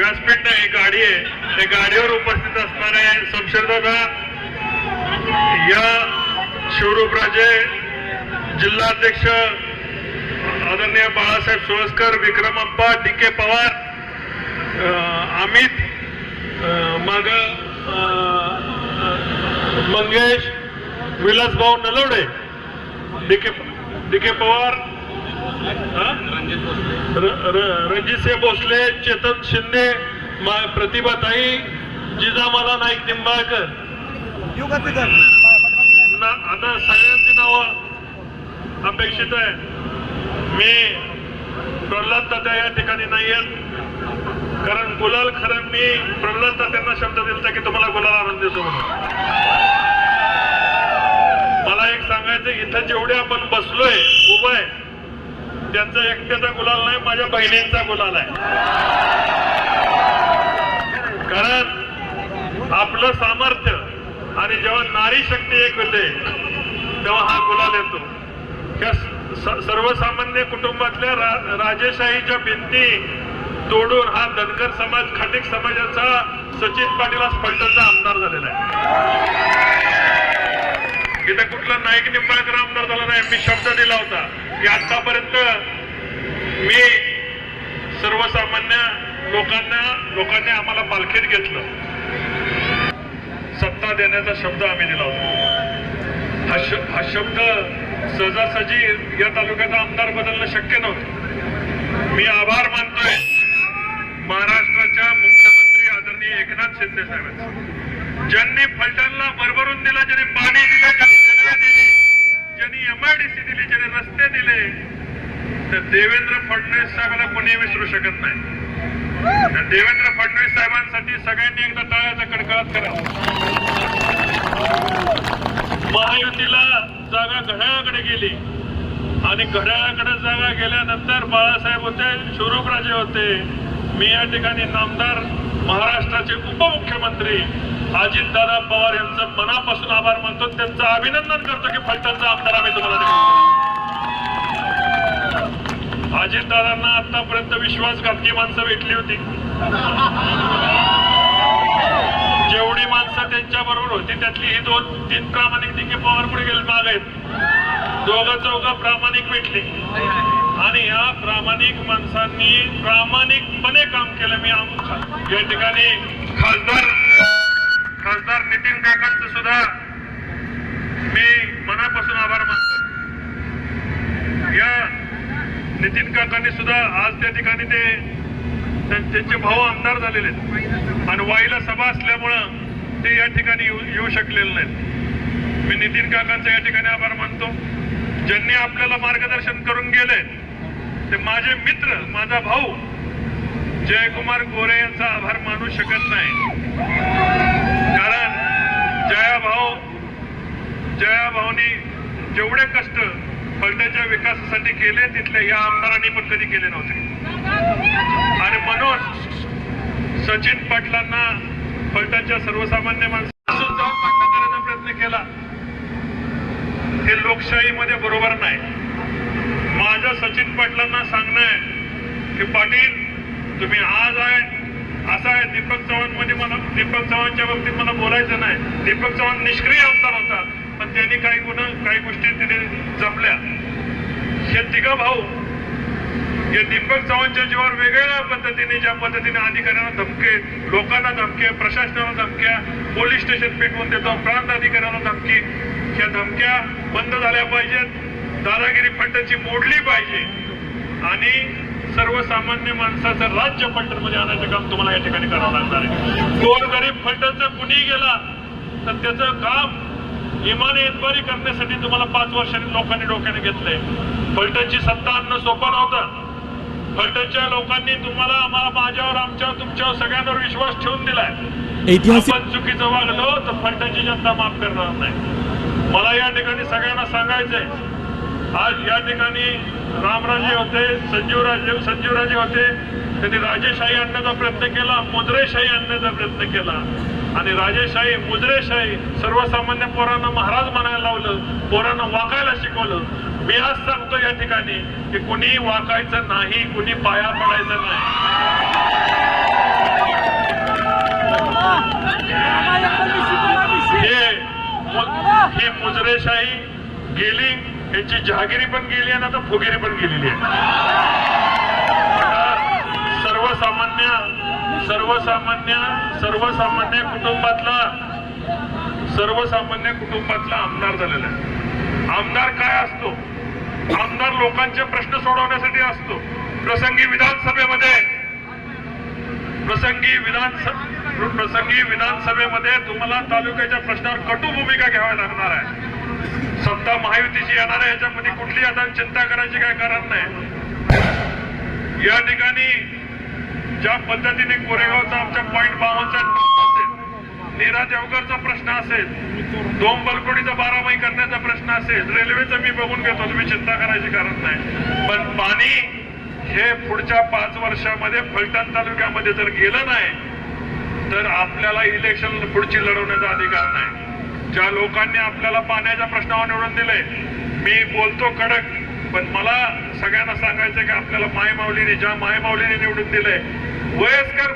व्यासपीठ नाही गाडी आहे. त्या गाडीवर उपस्थित असणारे शमशेरदादा या शिवरूपराजे जिल्हाध्यक्ष आदरणीय बाळासाहेब सोळसकर विक्रम अप्पा डी के पवार अमित मग Mangesh Vilasbhau Nalawade D K D K Pawar Ranjitsinh Bhosale Chetan Shinde मा- प्रतिभाताई जिजामाला नाईक निंबाळकर. ना- आता सगळ्यांची नावं अपेक्षित आहे. मी प्रल्हाद तात्या या ठिकाणी नाही आहेत कारण गुलाल खरं मी प्रल्हाद तात्यांना शब्द दिलता की तुम्हाला गुलाल आनंद देतो म्हणून. मला एक सांगायचं इथं जेवढे आपण बसलोय उभं आहे त्यांचा एकट्याचा गुलाल नाही माझ्या बहिणींचा गुलाल आहे. कारण आपलं सामर्थ्य आणि जेव्हा नारी शक्ती एक होते तेव्हा हा गुलाल येतो. या सर्वसामान्य कुटुंबातल्या रा- राजेशाहीच्या भिंती तोडून हा धनगर समाज खाटिक समाजाचा सचिन पाटील आज फलटणचा आमदार झालेला आहे. इथं कुठला नाईक निंबाळकर आमदार झाला नाही मी शब्द दिला होता. की आतापर्यंत मी सर्वसामान्य लोकांना लोकांनी आम्हाला पालखीत घेतलं. सत्ता देण्याचा शब्द आम्ही दिला होता. हा श- हा शब्द सहजासहजी या तालुक्याचा आमदार बदलणं शक्य नव्हतं. मी आभार मानतोय महाराष्ट्राच्या मुख्यमंत्री आदरणीय एकनाथ शिंदे साहेबांचे. ज्यांनी फलटणला भरभरून दिला ज्यांनी पाणी दिलं ज्यांनी रेल्वे दिली ज्यांनी एमआयडीसी दिली ज्यांनी रस्ते दिले तर देवेंद्र फडणवीस साहेबांना कोणी विसरू शकत नाही. तर देवेंद्र फडणवीस साहेबांसाठी सगळ्यांनी एकदा टाळ्याचा कडकडाट करा. महायुतीला जागा घड्याळाकडे गेली. आणि घड्याळाकडे जागा गेल्यानंतर बाळासाहेब होते शिवरूपराजे होते. मी या ठिकाणी नामदार महाराष्ट्राचे उपमुख्यमंत्री अजितदादा पवार यांचं मनापासून आभार मानतो. त्यांचं अभिनंदन करतो की फलटणचा आमदार आम्ही तुम्हाला निवडून अजितदादांना आतापर्यंत विश्वासघातकी माणसं भेटली होती. जेवढी माणसं त्यांच्या बरोबर होती त्यातली ही दोन तीन प्रामाणिक तिघे पवार पुढे गेले माग आहेत. दोघं चौघं प्रामाणिक भेटली. आणि या प्रामाणिक माणसांनी प्रामाणिकपणे काम केलं. मी आम- या ठिकाणी खासदार खासदार नितीन काकांचं सुद्धा मी मनापासून आभार मानतो. या नितीन काकांनी सुद्धा आज त्या ठिकाणी ते त्यांचे भाऊ आमदार झालेले आहेत. आणि वाईला सभा असल्यामुळं ते या ठिकाणी येऊ येऊ शकलेले नाहीत. मी नितीन काकांचा या ठिकाणी आभार मानतो. ज्यांनी आपल्याला मार्गदर्शन करून गेले ते माझे मित्र माझा भाऊ जयकुमार गोरे यांचा आभार मानू शकत नाही. जया भाऊ जया भाऊनी जेवढे कष्ट पलट्याच्या विकासासाठी केले तिथले या आमदारांनी पण कधी केले नव्हते. आणि म्हणून सचिन पाटलांना पलट्याच्या सर्वसामान्य माणसापासून जाऊन भांडण करण्याचा प्रयत्न केला. हे लोकशाहीमध्ये बरोबर नाही. माझं सचिन पाटलांना सांगणं आहे की पाटील तुम्ही आज आहे असं आहे दीपक चव्हाण म्हणजे मला दीपक चव्हाणच्या बाबतीत मला बोलायचं नाही. दीपक चव्हाण निष्क्रिय आमदार होता पण त्यांनी काही गुण काही गोष्टी तिने जपल्या. हे तिघ भाऊ हे दीपक चव्हाणच्या जीवावर वेगवेगळ्या पद्धतीने ज्या पद्धतीने अधिकाऱ्यांना धमके लोकांना धमके प्रशासनाला धमक्या पोलीस स्टेशन पेटवून देतो प्रांत अधिकाऱ्यांना धमकी ह्या धमक्या बंद झाल्या पाहिजेत. दादागिरी फलटणची मोडली पाहिजे. आणि सर्वसामान्य माणसाचं राज्य फलटणमध्ये आणायचं काम तुम्हाला या ठिकाणी करावं लागणार आहे. गोर गरीब फलटणचा कुणी गेला तर त्याचं काम इमाने इतबारी करण्यासाठी तुम्हाला पाच वर्षांनी लोकांनी डोक्याने घेतलंय. फलटणची सत्ता आणणं सोपं नव्हतं. फलटणच्या लोकांनी तुम्हाला आम्हाला माझ्यावर आमच्यावर तुमच्यावर सगळ्यांवर विश्वास ठेवून दिलाय. आपण चुकीचं वागलो तर फलटणची जनता माफ करणार नाही. मला या ठिकाणी सगळ्यांना सांगायचंय आज या ठिकाणी रामराजे होते संजीवराजे संजीवराजे होते त्यांनी राजेशाही आणण्याचा प्रयत्न केला मुद्रेशाही आणण्याचा प्रयत्न केला आणि राजेशाही मुद्रेशाही सर्वसामान्य पोरांना महाराज म्हणायला लावलं पोरांना वाकायला शिकवलं मी आज सांगतो या ठिकाणी की कुणी वाकायचं नाही कुणी पाया पडायचं नाही हे ही मुजरेशाही गेली यांची जहागिरी पण गेली आणि आता फुगिरी पण गेलेली आहे. सर्वसामान्य सर्वसामान्य सर्वसामान्य कुटुंबातला सर्वसामान्य कुटुंबातला आमदार झालेला आहे. आमदार काय असतो? आमदार लोकांचे प्रश्न सोडवण्यासाठी असतो. प्रसंगी विधानसभेमध्ये प्रसंगी विधानसभा प्रसंगी विधानसभेमध्ये तुम्हाला तालुक्याच्या प्रश्नावर कटू भूमिका घ्यावी लागणार आहे. सत्ता महायुतीची येणार आहे याच्यामध्ये कुठली आता चिंता करायची काय कारण नाही. या ठिकाणी ज्या पद्धतीने कोरेगावचा आमच्या पॉईंट बावनचा नीरा देवकरचा प्रश्न असेल दोन बलकोडीचा बारामाही करण्याचा प्रश्न असेल रेल्वेचं मी बघून घेतो तुम्ही चिंता करायची कारण नाही. पण पाणी हे पुढच्या पाच वर्षामध्ये फलटण तालुक्यामध्ये जर गेलं नाही तर आपल्याला इलेक्शन पुढची लढवण्याचा अधिकार नाही. ज्या लोकांनी आपल्याला पाण्याच्या प्रश्नावर निवडून दिले मी बोलतो कडक पण मला सगळ्यांना सांगायचं की आपल्याला माय माऊलीने ज्या माय माऊलीने निवडून दिले वयस्कर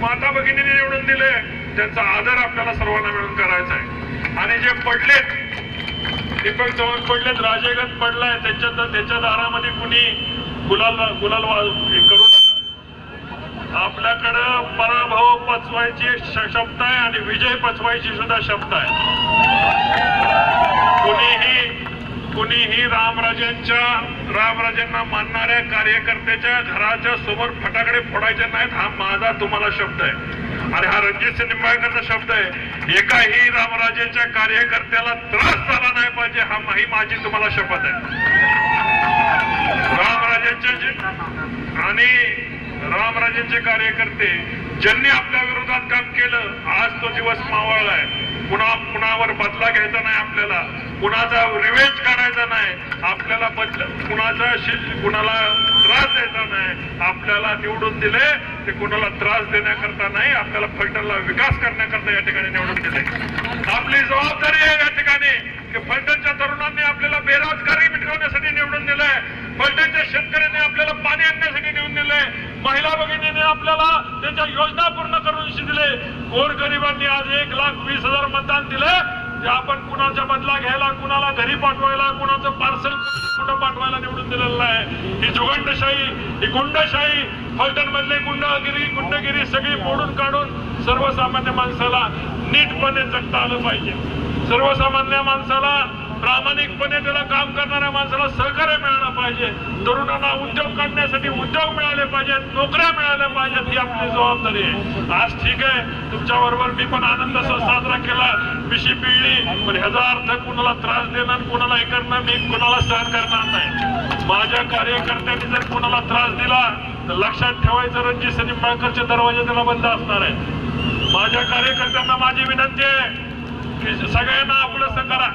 माता भगिनीने निवडून दिले त्यांचा आदर आपल्याला सर्वांना मिळून करायचा आहे. आणि जे पडलेत दीपक चव्हाण पडलेत राजेगत पडलाय त्याच्या त्याच्या दारामध्ये कुणी गुलाल गुलाल वा- हे करू आपल्याकडं पराभव पचवायची शब्द आहे आणि विजय पचवायची सुद्धा शब्द आहे. कुणीही कुणीही रामराजेंच्या रामराजेंना मानणाऱ्या कार्यकर्त्याच्या घराच्या समोर फटाकडे फोडायचे नाहीत हा माझा तुम्हाला शब्द आहे. आणि हा रणजित सिंह निंबाळकरचा शब्द आहे. एकाही रामराजेच्या कार्यकर्त्याला त्रास झाला नाही पाहिजे हा ही माझी तुम्हाला शपथ आहे. रामराजांच्या आणि रामराजेंचे कार्यकर्ते ज्यांनी आपल्या विरोधात काम केलं आज तो दिवस मावळलाय कुणा कुणावर बदला घ्यायचा नाही आपल्याला कुणाचा रिवेंज काढायचा नाही आपल्याला बदल कुणाचा कुणाला त्रास द्यायचा नाही. आपल्याला निवडून दिले ते कुणाला त्रास देण्याकरता नाही आपल्याला फलटणला विकास करण्याकरता या ठिकाणी निवडून दिले. आपली जबाबदारी आहे या ठिकाणी की फलटण तरुणांनी आपल्याला बेरोजगारी मिटवण्यासाठी निवडून दिलंय फलटणच्या शेतकऱ्यांनी आपल्याला पाणी आणण्यासाठी निवडून दिलंय महिला भगिनीने आपल्याला त्यांच्या योजना पूर्ण करून दिले गोरगरिबांनी आज एक लाख वीस हजार मतदान दिले. ते आपण कुणाचा बदला घ्यायला कुणाला घरी पाठवायला कुणाचं पार्सल कुठं पाठवायला निवडून दिलेलं आहे ही जुगंडशाही ही गुंडशाही फलटण मधले गुंडगिरी गुंडगिरी सगळी मोडून काढून सर्वसामान्य माणसाला नीटपणे जगता आलं पाहिजे. सर्वसामान्य माणसाला प्रामाणिकपणे त्याला काम करणाऱ्या माणसाला सहकार्य मिळालं पाहिजे. तरुणांना उद्योग काढण्यासाठी उद्योग मिळाले पाहिजेत नोकऱ्या मिळाल्या पाहिजेत ही आपली जबाबदारी आहे. आज ठीक आहे तुमच्या बरोबर मी पण आनंद साजरा केला. पिशी पिळली पण ह्याचा अर्थ कुणाला त्रास देणं कुणाला हे करणं मी कुणाला सहन करणार नाही. माझ्या कार्यकर्त्यांनी जर कुणाला त्रास दिला तर लक्षात ठेवायचं रणजित मळकरचे दरवाजे त्याला बंद असणार आहे माझ्या कार्यकर्त्यांना माझी विनंती आहे की सगळ्यांना आपलं करा.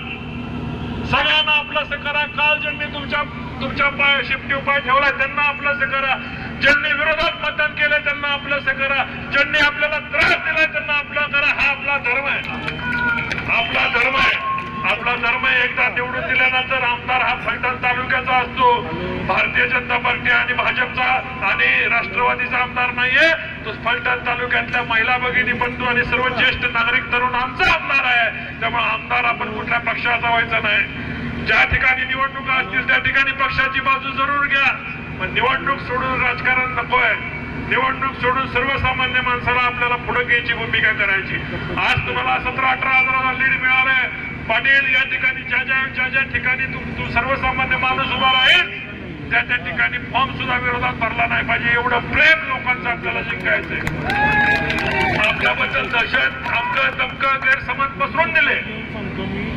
सगळ्यांना आपलं करा. काल ज्यांनी तुमच्या तुमच्या पाय शिफ्टी उपाय ठेवला त्यांना आपलंस करा. ज्यांनी विरोधात मतदान केलं त्यांना आपलंस करा. ज्यांनी आपल्याला त्रास दिलाय त्यांना आपलं करा. हा आपला धर्म आहे. आपला धर्म आहे. आपला धर्म एकदा निवडून दिल्यानंतर आमदार हा फलटण तालुक्याचा असतो. भारतीय जनता पार्टी आणि भाजपचा आणि राष्ट्रवादीचा आमदार नाहीये. तो फलटण तालुक्यातल्या महिला भगिनी बंधू आणि सर्व ज्येष्ठ नागरिक तरुण आमचा आमदार आहे. त्यामुळे आमदार आपण कुठल्या पक्षाचा व्हायचा नाही. ज्या ठिकाणी निवडणुका असतील त्या ठिकाणी पक्षाची बाजू जरूर घ्या. पण निवडणूक सोडून राजकारण नको आहे निवडणूक सोडून सर्वसामान्य माणसाला आपल्याला पुढे घ्यायची भूमिका करायची. आज तुम्हाला सतरा अठरा हजाराला लीड मिळालंय. पाटील या ठिकाणी ज्या ज्या ज्या ज्या ठिकाणी तू तू सर्वसामान्य माणूस उभा राहील त्या त्या ठिकाणी फॉर्म सुद्धा विरोधात भरला नाही पाहिजे. एवढं प्रेम लोकांचं आपल्याला जिंकायचंय. आपल्याबद्दल दहशत आमकं दमकं गैरसमज पसरून दिले.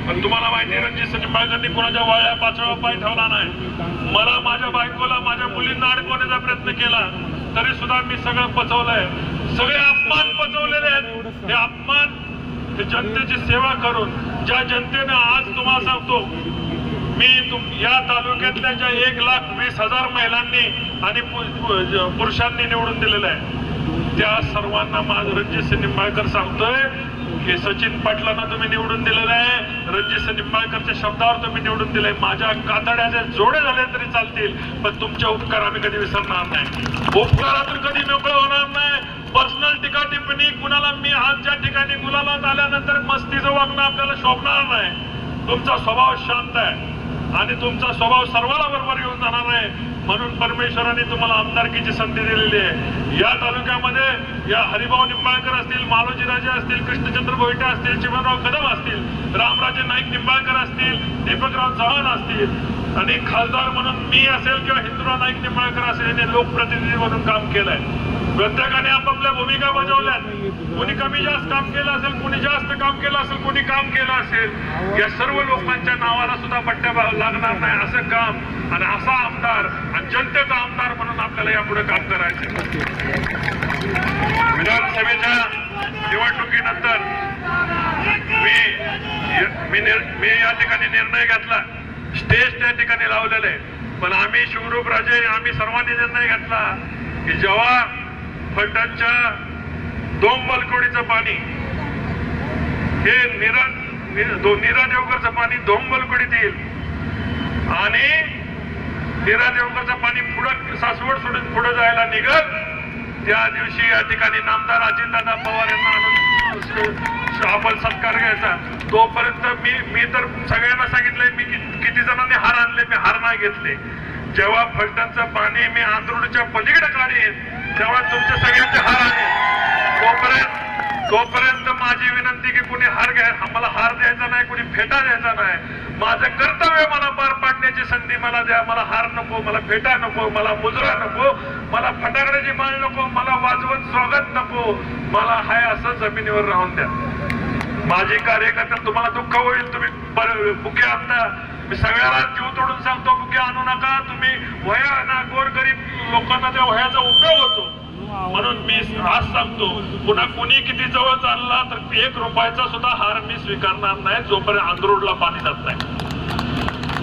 पण तुम्हाला माहिती आहे रणजित निंबाळकरनी कोणाच्या वाया पाचव्या पाय ठेवला नाही. मला माझ्या बायकोला माझ्या मुलींना अडकवण्याचा प्रयत्न केला तरी सुद्धा मी सगळं पचवलंय. सगळे अपमान पचवलेले आहेत. हे अपमान ते जनतेची सेवा करून ज्या जनतेने आज तुम्हाला सांगतो मी तुम या तालुक्यातल्या ज्या एक लाख वीस हजार महिलांनी आणि पुरुषांनी निवडून दिलेलं आहे त्या सर्वांना माझं रणजित निंबाळकर सांगतोय की सचिन पाटलांना तुम्ही निवडून दिलेलं आहे रणजित निंबाळकरच्या शब्दावर तुम्ही निवडून दिलंय. माझ्या कातड्याचे जोडे झाले तरी चालतील पण तुमचे उपकार आम्ही कधी विसरणार नाही. उपकारातून कधी मोकळं होणार नाही पर्सनल टीका टिप्पणी कुणाला मी आज ज्या ठिकाणी मुलाला आल्यानंतर मस्तीचं वागणं आपल्याला शोभणार नाही. तुमचा स्वभाव शांत आहे आणि तुमचा स्वभाव सर्वाला बरोबर येऊन जाणार आहे. म्हणून परमेश्वराने तुम्हाला आमदारकीची संधी दिलेली आहे. या तालुक्यामध्ये या हरिभाऊ निंबाळकर असतील मालोजी राजे असतील कृष्णचंद्र भोईटे असतील चिमनराव कदम असतील रामराजे नाईक निंबाळकर असतील दीपकराव चव्हाण असतील आणि खासदार म्हणून मी असेल किंवा हिंदुराव नाईक निंबाळकर असेल यांनी लोकप्रतिनिधी म्हणून काम केलंय. प्रत्येकाने आपापल्या भूमिका बजावल्यात. कोणी कमी जास्त काम केलं असेल कोणी जास्त काम केलं असेल कोणी काम केलं असेल या सर्व लोकांच्या नावाला सुद्धा पट्ट्या लागणार नाही असं काम आणि असा आमदार आणि जनतेचा आमदार म्हणून आपल्याला यापुढे काम करायचं विधानसभेच्या निवडणुकीनंतर मी मी मी या ठिकाणी निर्णय घेतला. स्टेज त्या ठिकाणी लावलेलं आहे पण आम्ही शिवरूप राजे आम्ही सर्वांनी निर्णय घेतला की जेव्हा फलटांच्या दोन बलकोडीचं पाणी हे निरा नीरा देवकरचं पाणी दोन बलकोडीत येईल. आणि नीरा देवकरचं पाणी पुढं सासवड सोडून पुढे जायला निघत त्या दिवशी या ठिकाणी नामदार अजितदादा पवार यांना आणून आपण सत्कार घ्यायचा. तोपर्यंत मी मी तर सगळ्यांना सांगितलंय मी जणांनी हार आणले मी हार नाही घेतले. जेव्हा फलटणचं पाणी मी आंध्रुडच्या पलीकडे काढेन तेव्हा तुमच्या सगळ्यांचे हार आले तोपर्यंत तोपर्यंत माझी विनंती की कुणी हार घ्या मला हार द्यायचा नाही कुणी फेटा द्यायचा नाही. माझं कर्तव्य मला पार पाडण्याची संधी मला द्या मला हार नको मला फेटा नको मला मुजरा नको मला फटाकड्याची माळ नको मला वाजवत स्वागत नको. मला हाय असं जमिनीवर राहून द्या. माझे कार्यकर्ते तुम्हाला दुःख होईल. तुम्ही पर- बुके आणता मी सगळ्याला जीव तोडून सांगतो बुके आणू नका. तुम्ही वया ना गोरगरीब लोकांना त्या वह्याचा उपयोग होतो. म्हणून मी आज सांगतो पुन्हा कुणी किती जवळ चालला तर एक रुपयाचा सुद्धा हार मी स्वीकारणार नाही जोपर्यंत आंध्रोडला पाणी जात नाही.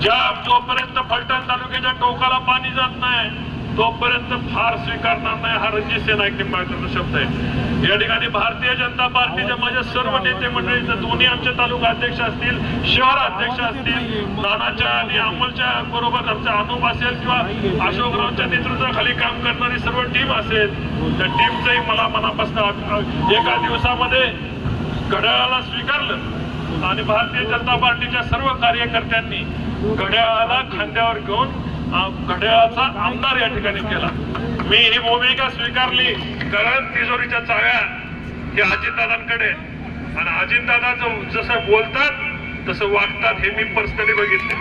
ज्या जोपर्यंत फलटण तालुक्याच्या टोकाला पाणी जात नाही तोपर्यंत फार स्वीकारणार नाही हा रणजित सिंह नाईक निंबाळकरचा शब्द आहे. या ठिकाणी भारतीय जनता पार्टीचे माझे सर्व नेते मंडळी जर दोन्ही आमचे तालुका अध्यक्ष असतील शहर अध्यक्ष असतील नानाच्या आणि अमोलच्या बरोबर आमचा अनुप असेल किंवा अशोकरावच्या नेतृत्वाखाली काम करणारी सर्व टीम असेल त्या टीमचंही मला मनापासून एका दिवसामध्ये घड्याळाला स्वीकारलं. आणि भारतीय जनता पार्टीच्या सर्व कार्यकर्त्यांनी घड्याळाला खांद्यावर घेऊन घड्याळाचा आमदार या ठिकाणी केला. मी ही भूमिका स्वीकारली. कारण तिजोरीच्या चाव्या हे अजितदादांकडे आणि अजितदादा जसं बोलतात तसं वागतात हे मी पर्सनली बघितले.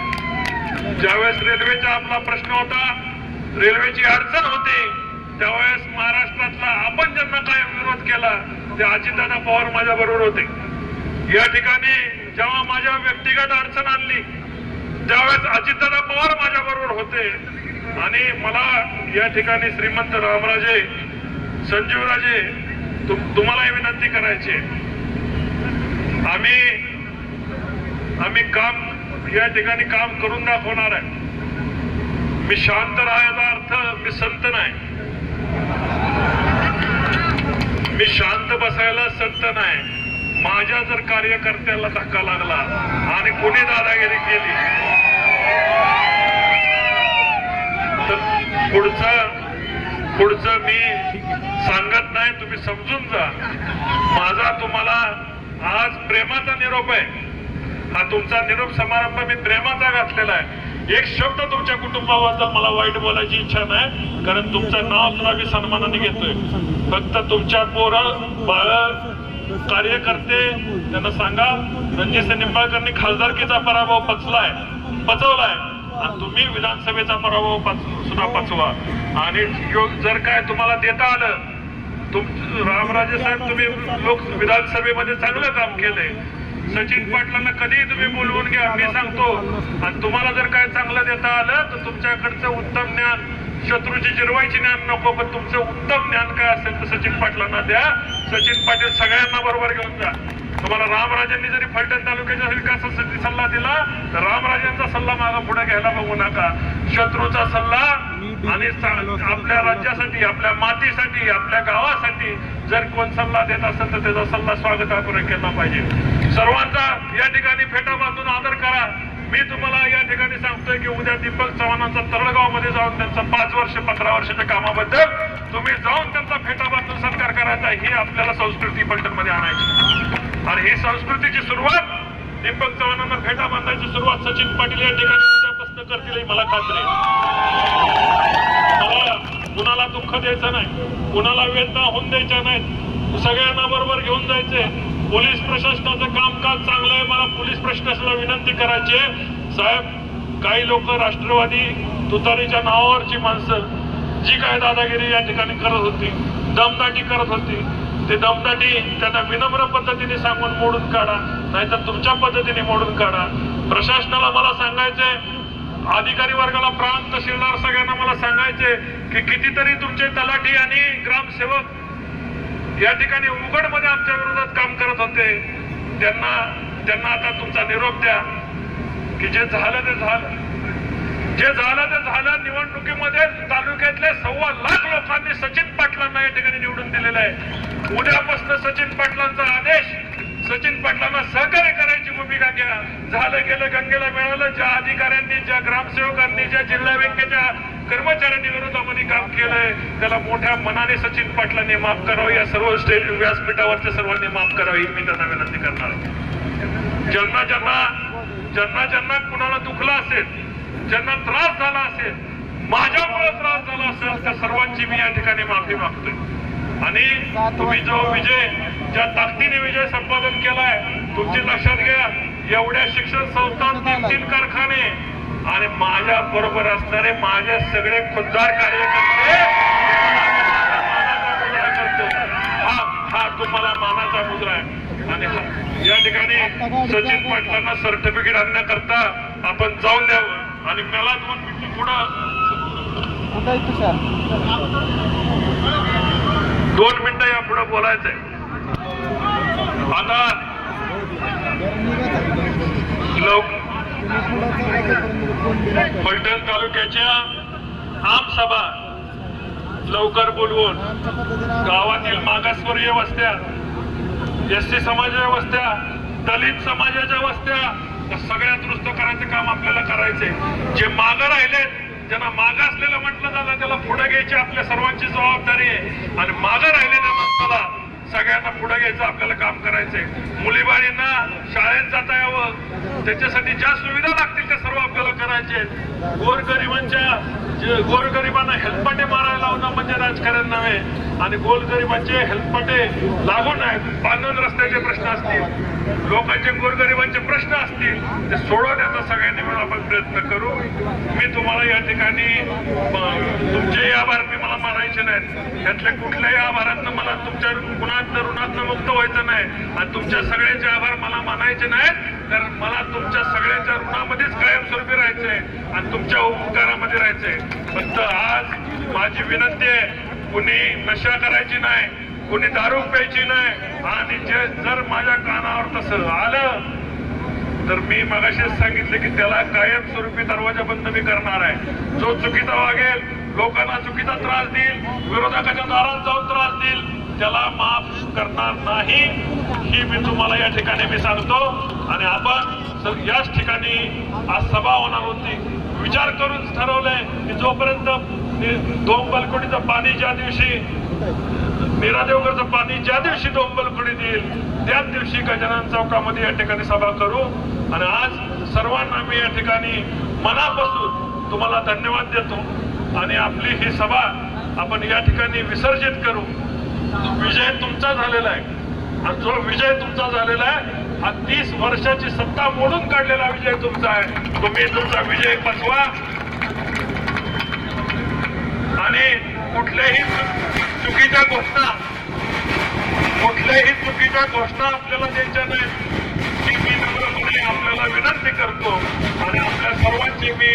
ज्यावेळेस रेल्वेचा आपला प्रश्न होता रेल्वेची अडचण होती त्यावेळेस महाराष्ट्रातला आपण ज्यांना काय विरोध केला ते अजितदादा पवार माझ्या बरोबर होते. या ठिकाणी जेव्हा माझ्या व्यक्तिगत अडचण आणली त्यावेळेस अजितदादा पवार माझ्या बरोबर होते आणि मला या ठिकाणी श्रीमंत रामराजे संजीवराजे तुम तुम्हालाही विनंती करायची आम्ही आम्ही काम या ठिकाणी काम करून दाखवणार आहे. मी शांत राहायचा अर्थ मी संत नाही. मी शांत बसायला संत नाही. माझ्या जर कार्यकर्त्याला धक्का लागला आणि कोणी दादागिरी केली तर पुढचं पुढचं मी सांगत नाही तुम्ही समजून जा. माझा तुम्हाला आज प्रेमाचा निरोप आहे. हा तुमचा निरोप समारंभ मी प्रेमाचा घातलेला आहे. एक शब्द तुमच्या कुटुंबाबद्दल मला वाईट बोलायची इच्छा नाही कारण तुमचं नाव सुद्धा मी सन्मानाने घेतोय. फक्त तुमच्या पोरं बाळ कार्यकर्ते त्यांना सांगा रणजित निंबाळकरनी खासदारकीचा पराभव पचलाय पचवलाय. आणि तुम्ही विधानसभेचा पराभव सुद्धा पचवा. आणि जर काय तुम्हाला देता आलं तुम रामराजे साहेब तुम्ही लोक विधानसभेमध्ये चांगलं काम केलंय. सचिन पाटलांना कधीही तुम्ही बोलवून घ्या मी सांगतो. आणि तुम्हाला जर काय चांगलं देता आलं तर तुमच्याकडचं उत्तम ज्ञान शत्रूची जिरवायची ज्ञान नको पण तुमचं उत्तम ज्ञान काय असेल तर सचिन पाटलांना द्या. सचिन पाटील सगळ्यांना बरोबर घेऊन जा. तुम्हाला रामराजांनी जरी फलटण तालुक्याच्या विकासासाठी सल्ला दिला तर रामराजांचा सल्ला मागा पुढे घ्यायला बघू नका. शत्रूचा सल्ला आणि आपल्या राज्यासाठी आपल्या मातीसाठी आपल्या गावासाठी जर कोण सल्ला देत असेल तर त्याचा सल्ला स्वागतापूर्वक केला पाहिजे. सर्वांचा या ठिकाणी फेटा बांधून आदर करा. मी तुम्हाला या ठिकाणी सांगतोय की उद्या दीपक चव्हाणांचा तरळगावमध्ये जाऊन त्यांचा पाच वर्ष पंधरा वर्षाच्या कामाबद्दल तुम्ही जाऊन त्यांचा फेटा बांधून सत्कार करायचा ही आपल्याला संस्कृती पलटणमध्ये आणायची आणि ही संस्कृतीची सुरुवात दीपक चव्हाणांना फेटा बांधायची सुरुवात सचिन पाटील या ठिकाणी उद्यापासून करतील मला खात्री आहे. मला कुणाला दुःख द्यायचं नाही कुणाला वेदना होऊन द्यायच्या नाहीत सगळ्यांना बरोबर घेऊन जायचे पोलीस प्रशासनाचं कामकाज चांगलं आहे. मला पोलीस प्रशासनाला विनंती करायची आहे. साहेब काही लोक राष्ट्रवादी तुतारीच्या नावावरची माणसं जी काय दादागिरी या ठिकाणी करत होती दमदाटी करत होती ते दमदाटी त्यांना विनम्र पद्धतीने सांगून मोडून काढा नाहीतर तुमच्या पद्धतीने मोडून काढा. प्रशासनाला मला सांगायचंय अधिकारी वर्गाला प्रांत तहसीलदार सगळ्यांना मला सांगायचे की कितीतरी तुमचे तलाठी आणि ग्रामसेवक या ठिकाणी उघडमध्ये आमच्या विरोधात काम करत होते. त्यांना त्यांना आता तुमचा निरोप द्या. की जे झालं ते झालं. जे झालं ते झालं. निवडणुकीमध्ये तालुक्यातले सव्वा लाख लोकांनी सचिन पाटलांना या ठिकाणी निवडून दिलेलं आहे. उद्यापासून सचिन पाटलांचा आदेश सचिन पाटलांना सहकार्य करायची भूमिका घ्या. झालं गेलं गंगेला मिळालं. ज्या अधिकाऱ्यांनी ज्या ग्रामसेवकांनी ज्या जिल्हा बँकेच्या कर्मचाऱ्यांनी विरोधामध्ये काम केलंय. त्याला मोठ्या मनाने सचिन पाटलांनी माफ करावी. या सर्व स्टेट व्यासपीठावरच्या सर्वांनी माफ करावी मी त्यांना विनंती करणार आहे. ज्यांना ज्यांना ज्यांना ज्यांना कुणाला दुखला असेल ज्यांना त्रास झाला असेल माझ्यामुळे त्रास झाला असेल त्या सर्वांची मी या ठिकाणी माफी मागतोय. आणि तुम्ही जो विजय ज्या ताकदीने विजय संपादन केलाय तुमची लक्षात घ्या एवढ्या शिक्षण संस्था तीन तीन कारखाने आणि माझ्या बरोबर असणारे माझे सगळे खुद्दार कार्यकर्ते. हा हा तुम्हाला मानाचा मुद्रा आहे. आणि या ठिकाणी सचिन पाटलांना सर्टिफिकेट आणण्याकरता आपण जाऊन द्यावं. आणि मला दोन मिनिटं पुढं दोन मिनिटं या पुढे बोलायचंय. आता लोक फलटण तालुक्याच्या आमसभा लवकर बोलवून गावातील मागासवर्गीय वस्त्या एस टी समाजाच्या वस्त्या दलित समाजाच्या वस्त्या या सगळ्या दुरुस्त करायचं काम आपल्याला करायचंय. जे मागं राहिलेत ज्यांना मागं असलेलं म्हटलं झालं त्याला पुढे घ्यायची आपल्या सर्वांची जबाबदारी आहे. आणि मागं राहिलेल्या माणसाला सगळ्यांना पुढे घ्यायचं आपल्याला काम करायचंय. मुलीबाळींना शाळेत जाता यावं. त्याच्यासाठी ज्या सुविधा लागतील त्या सर्व आपल्याला करायचे गोरगरिबांच्या गोरगरिबांना हेल्पटे मारायला लावणं म्हणजे राजकारण नव्हे. आणि गोरगरिबांचे हेल्पटे लागून आहेत. बांधून रस्त्याचे प्रश्न असतील. लोकांचे गोरगरिबांचे प्रश्न असतील. ते सोडवण्याचा सगळ्यांनी मिळून आपण प्रयत्न करू. मी तुम्हाला या ठिकाणी तुमचेही आभार मी मला मानायचे नाहीत. यातल्या कुठल्याही आभारातनं मला तुमच्या गुणातनं ऋणातनं मुक्त व्हायचं नाही. आणि तुमच्या सगळ्यांचे आभार मला मानायचे नाहीत कारण मला तुमच्या सगळ्यांच्या ऋणामध्येच कायमस्वरूपी राहायचंय आणि तुमच्या उपकारामध्ये राहायचंय. फक्त आज माझी विनंती आहे कुणी नशा करायची नाही कुणी दारू प्यायची नाही आणि जे जर माझ्या कानावर तसं आलं तर मी मगाशीच सांगितलं की त्याला कायमस्वरूपी दरवाजा बंद मी करणार आहे. जो चुकीचा वागेल लोकांना चुकीचा त्रास देईल विरोधकाच्या दारात जाऊन त्रास देईल. त्याला माफ करणार नाही ही मी तुम्हाला या ठिकाणी मी सांगतो. आणि आपण याच ठिकाणी आज सभा होणार होती. विचार करून ठरवलंय की जोपर्यंत नि- दोन बलकोटीचं पाणी ज्या दिवशी मीरा पाणी ज्या दिवशी डोंबलपुडी देईल त्याच दिवशी गजानन चौकामध्ये या ठिकाणी सभा करू. आणि आज सर्वांना मी या ठिकाणी मनापासून तुम्हाला धन्यवाद देतो. आणि आपली ही सभा आपण या ठिकाणी विसर्जित करू. विजय तुमचा झालेला आहे. आणि जो विजय तुमचा झालेला आहे हा तीस वर्षाची सत्ता मोडून काढलेला विजय तुमचा आहे. तुम्ही तुमचा विजय पचवा आणि कुठल्याही चुकीच्या घोषणा कुठल्याही चुकीच्या घोषणा आपल्याला द्यायच्या नाही मी नम्रपणे आपल्याला विनंती करतो. आणि आपल्या सर्वांची मी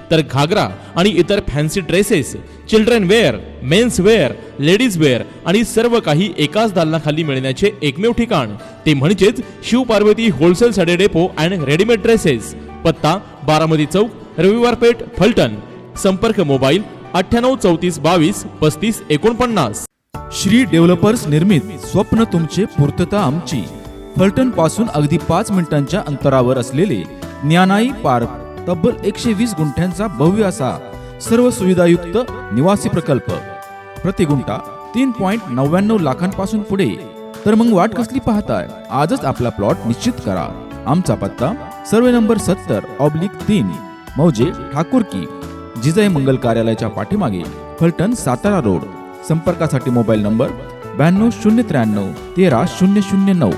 तर घागरा आणि इतर fancy dresses children wear men's wear ladies wear आणि सर्व काही एकाच दालनाखाली मिळण्याचे एकमेव ठिकाण. ते म्हणजेच Shiv Parvati wholesale sari depot and readymade dresses पत्ता बारामती चौक रविवार पेठ फलटण. संपर्क मोबाईल अठ्ठ्याण्णव चौतीस बावीस पस्तीस एकोणपन्नास. श्री डेव्हलपर्स निर्मित स्वप्न तुमचे पूर्तता आमची. फलटणपासून अगदी पाच मिनिटांच्या अंतरावर असलेले ज्ञानाई पार्क. तब्बल एकशे वीस गुंठ्यांचा भव्य असा सर्व सुविधायुक्त निवासी प्रकल्प. प्रति गुंठा तीन पॉइंट नव्याण्णव लाखांपासून पुढे. तर मग वाट कसली पाहताय? आजच आपला प्लॉट निश्चित करा. आमचा पत्ता सर्वे नंबर सत्तर ऑब्लिक तीन मौजे ठाकूरकी जिजाई मंगल कार्यालयाच्या पाठीमागे फलटण सातारा रोड. संपर्कासाठी मोबाईल नंबर ब्याण्णव शून्य त्र्याण्णव तेरा शून्य शून्य नऊ.